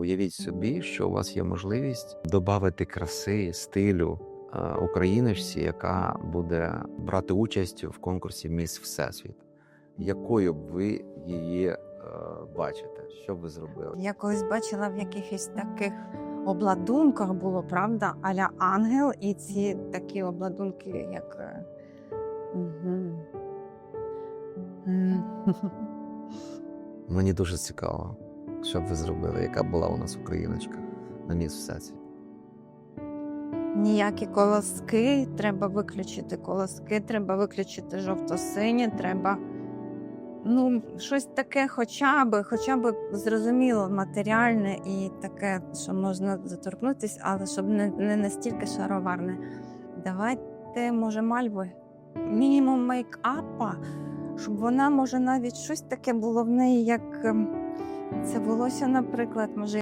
Уявіть собі, що у вас є можливість додати краси, стилю е, україночці, яка буде брати участь в конкурсі Міс Всесвіт. Якою б ви її е, бачите? Що б ви зробили? Я колись бачила в якихось таких обладунках було, правда, аля ангел, і ці такі обладунки, як. М. Мені дуже цікаво, що б ви зробили, яка була у нас україночка на Міс Всесвіт. Ніякі колоски, треба виключити колоски, треба виключити жовто-синє, треба. Ну, щось таке, хоча б, хоча б зрозуміло, матеріальне і таке, що можна заторкнутися, але щоб не, не настільки шароварне. Давайте, може, мальви. Мінімум мейкапа, щоб вона, може, навіть щось таке було в неї, як ем, це волосся, наприклад, може,